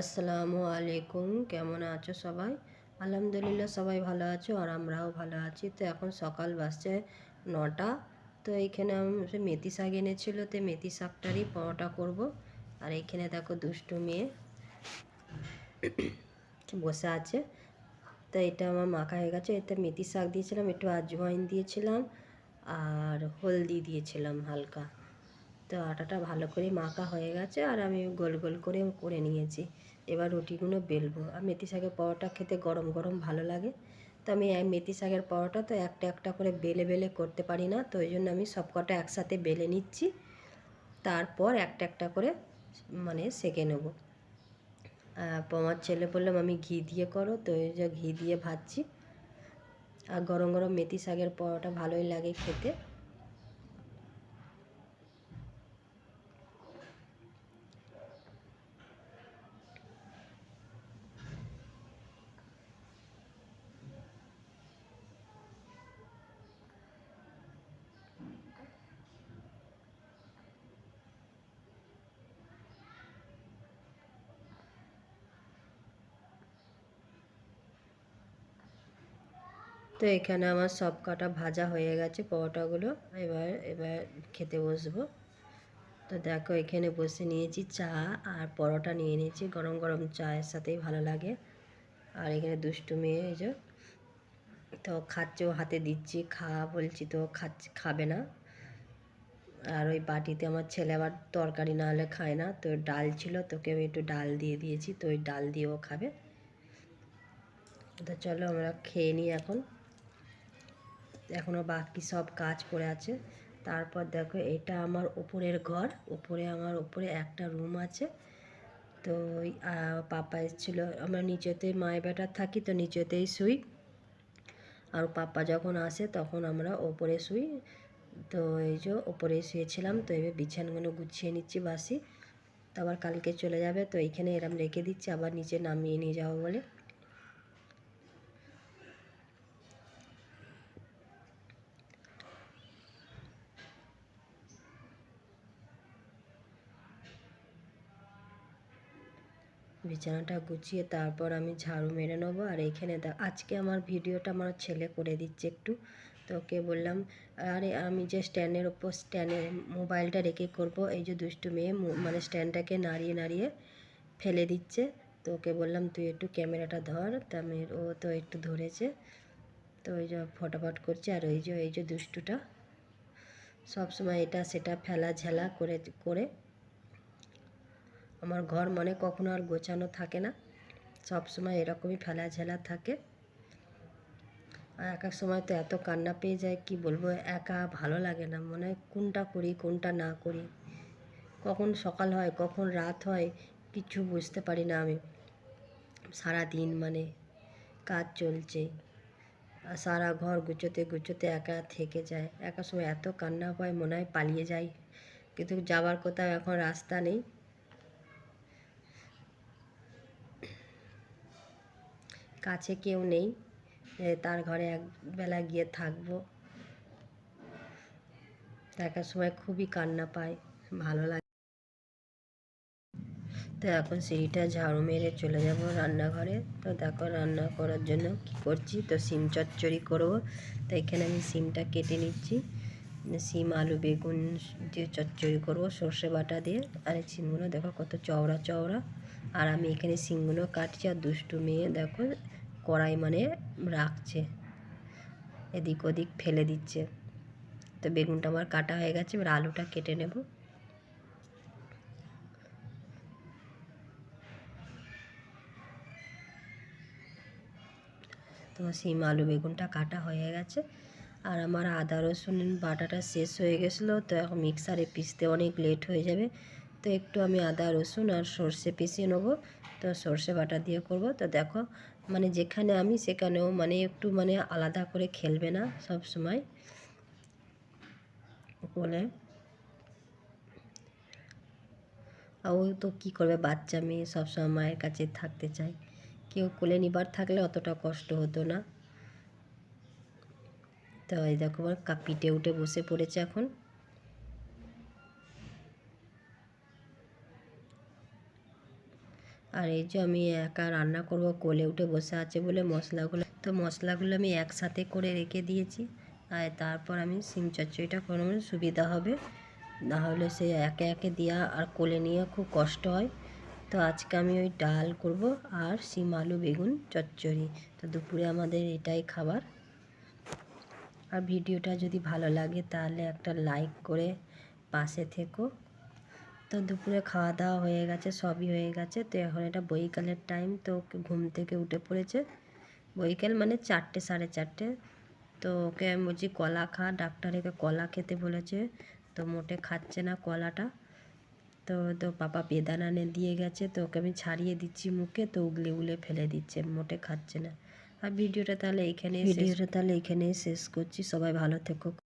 আসসালামু আলাইকুম। কেমন আছো সবাই? আলহামদুলিল্লাহ সবাই ভালো আছো আর আমরাও ভালো আছি। তো এখন সকাল বাজছে নটা। তো এইখানে আমি মেথি শাক এনেছিল, তো মেথি শাকটারই পরোটা করব। আর এইখানে দেখো দুষ্টু মেয়ে বসে আছে। তো এটা আমার মাখা হয়ে গেছে। এতে মেথি শাক দিয়েছিলাম, একটু আজওয়াইন দিয়েছিলাম, আর হলদি দিয়েছিলাম হালকা। তো আটাটা ভালো করে মাখা হয়ে গেছে আর আমি গোল গোল করে করে নিয়েছি। এবার রুটিগুলো বেলবো। আর মেথি শাকের পরোটা খেতে গরম গরম ভালো লাগে। তো আমি মেথি শাকের পরোটা তো একটা একটা করে বেলে বেলে করতে পারি না, তো ওই জন্য আমি সব কটা একসাথে বেলে নিচ্ছি। তারপর একটা একটা করে মানে সেঁকে নেব। আমার ছেলে বললাম আমি ঘি দিয়ে করো। তো ওই যে ঘি দিয়ে ভাজছি। আর গরম গরম মেথি শাকের পরোটা ভালোই লাগে খেতে। তো এখানে আমার সব কটা ভাজা হয়ে গেছে, পরোটাগুলো। এবার এবার খেতে বসবো। তো দেখো, এখানে বসে নিয়েছি চা আর পরোটা নিয়ে নিয়েছি। গরম গরম চায়ের সাথেই ভালো লাগে। আর এখানে দুষ্টু মেয়ে এই যে, তো খাচ্ছে, ও হাতে দিচ্ছি। খা, বলছি তো, খাচ্ছে, খাবে না। আর ওই বাটিতে আমার ছেলে আবার তরকারি না হলে খায় না। তো ডাল ছিল, তোকে আমি একটু ডাল দিয়ে দিয়েছি। তো ওই ডাল দিয়েও খাবে। তো চলো আমরা খেয়ে নিই এখন। এখনও বাকি সব কাজ পড়ে আছে। তারপর দেখো এটা আমার উপরের ঘর। উপরে আমার উপরে একটা রুম আছে। তো পাপা এসেছিল। আমরা নিচেতে মায়ের বেটার থাকি তো নিচেতেই শুই। আর পাপা যখন আসে তখন আমরা ওপরে শুই। তো এই যে ওপরে শুয়েছিলাম তো এবার বিছানগুলো গুছিয়ে নিচ্ছি বাসি। তো আবার কালকে চলে যাবে তো এইখানে এরম রেখে দিচ্ছি, আবার নিচে নামিয়ে নিয়ে যাব বলে। বিছানাটা গুছিয়ে তারপর আমি ঝাড়ু মেরে নেব। আর এইখানে আজকে আমার ভিডিওটা আমার ছেলে করে দিচ্ছে একটু। তো ওকে বললাম, আরে আমি যে স্ট্যান্ডের ওপর, স্ট্যান্ডে মোবাইলটা রেখে করব, এই যে দুষ্টু মেয়ে মানে স্ট্যান্ডটাকে নাড়িয়ে নাড়িয়ে ফেলে দিচ্ছে। তো ওকে বললাম, তুই একটু ক্যামেরাটা ধর, তা আমি, ও তো একটু ধরেছে। তো ওই যে ফটাফট করছে, আর ওই যে, এই যে দুষ্টুটা। সবসময় এটা, সেটা, ফেলা, ঝেলা করে করে আমার ঘর মানে কখনো আর গোছানো থাকে না। সব সময় এরকমই ফেলা ঝেলা থাকে। আর এক এক সময় তো এত কান্না পেয়ে যায়, কি বলব, একা ভালো লাগে না। মনে হয় কোনটা করি, কোনটা না করি। কখন সকাল হয়, কখন রাত হয়, কিছু বুঝতে পারি না আমি। সারা দিন মানে কাজ চলছে, আর সারা ঘর গুছোতে গুছোতে একা থেকে যায়। একা সময় এত কান্না পায় মনে হয় পালিয়ে যাই। কিন্তু যাবার কোথাও এখন রাস্তা নেই। কাছে কেউ নেই তার ঘরে একবেলা গিয়ে থাকব। দেখার সময় খুবই কান্না পায়, ভালো লাগে। তো এখন সিঁড়িটা ঝাড়ু মেরে চলে যাব রান্নাঘরে। তো দেখো রান্না করার জন্য কি করছি? তো সিম চচ্চড়ি করব। তো এখানে আমি সিমটা কেটে নিচ্ছি। সিম, আলু, বেগুন দিয়ে চচ্চড়ি করব, সর্ষে বাটা দিয়ে। আর এই সিমগুলো দেখো কত চওড়া চওড়া। আর আমি এখানে সিমগুলো কাটছি আর দুষ্টু মেয়ে দেখো কড়াই মানে রাখছে। এদিক ওদিক ফেলে দিচ্ছে। তো বেগুনটা আমার কাটা হয়ে গেছে, এবার আলুটা কেটে নেব। তো সিম আলু বেগুনটা কাটা হয়ে গেছে। আর আমার আদা রসুন বাটাটা শেষ হয়ে গেছিল, তো এখন মিক্সারে পিসতে অনেক লেট হয়ে যাবে। তো একটু আমি আদা, রসুন আর সর্ষে পিষিয়ে নেব। তো সর্ষে বাটা দিয়ে করব। তো দেখো মানে যেখানে আমি সেখানেও মানে একটু মানে আলাদা করে খেলবে না সব সময়। বলে, ও তো কী করবে? বাচ্চা মেয়ে সবসময় মায়ের কাছে থাকতে চায়। কেউ কোলে নিবার থাকলে অতটা কষ্ট হতো না। তো এই দেখো, আমার পিঠে উঠে বসে পড়েছে এখন। আর এই যে আমি একা রান্না করব, কোলে উঠে বসে আছে বলে মশলাগুলো, তো মশলাগুলো আমি একসাথে করে রেখে দিয়েছি। আর তারপর আমি সিম চচ্চড়িটা কোনো সুবিধা হবে। না হলে সে একে একে দেওয়া আর কোলে নিয়ে খুব কষ্ট হয়। তো আজকে আমি ওই ডাল করব আর সিম আলু বেগুন চচ্চড়ি। তো দুপুরে আমাদের এটাই খাবার। আর ভিডিওটা যদি ভালো লাগে তাহলে একটা লাইক করে পাশে থেকো। তো দুপুরে খাওয়া দাওয়া হয়ে গেছে, সবই হয়ে গেছে। তো এখন এটা বৈকালের টাইম তো ওকে ঘুম থেকে উঠে পড়েছে। বৈকাল মানে চারটে, সাড়ে চারটে। তো ওকে আমি বলছি, কলা খা। ডাক্তার একে কলা খেতে বলেছে। তো মোটে খাচ্ছে না কলাটা। তো তো পাপা বেদানা এনে দিয়ে গেছে। তো ওকে আমি ছাড়িয়ে দিচ্ছি মুখে। তো উগলে উগলে ফেলে দিচ্ছে। মোটে খাচ্ছে না। আর ভিডিওটা তাহলে এখানে ভিডিওটা তাহলে এখানেই শেষ করছি। সবাই ভালো থেকো।